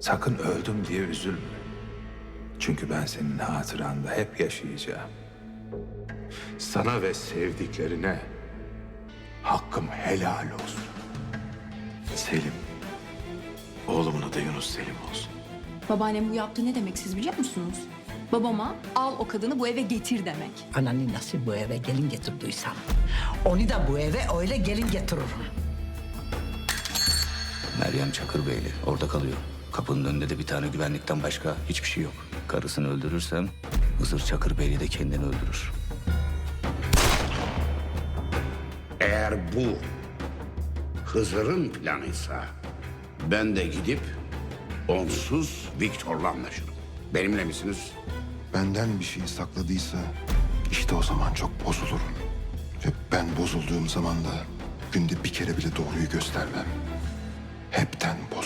Sakın öldüm diye üzülme. Çünkü ben senin hatıranda hep yaşayacağım. Sana ve sevdiklerine hakkım helal olsun. Selim. Oğlumun adı Yunus Selim olsun. Babaannem bu yaptığı ne demek siz biliyor musunuz? Babama al o kadını bu eve getir demek. Ananı nasıl bu eve gelin getirdiysem, onu da bu eve öyle gelin getiririm. Meryem Çakırbeyli orada kalıyor. Kapının önünde de bir tane güvenlikten başka hiçbir şey yok. Karısını öldürürsem Hızır Çakırbeyli de kendini öldürür. Eğer bu Hızır'ın planıysa ben de gidip onsuz Viktor'la anlaşırım. Benimle misiniz? Benden bir şey sakladıysa işte o zaman çok bozulurum. Ve ben bozulduğum zaman da günde bir kere bile doğruyu göstermem. Hepten bozulurum.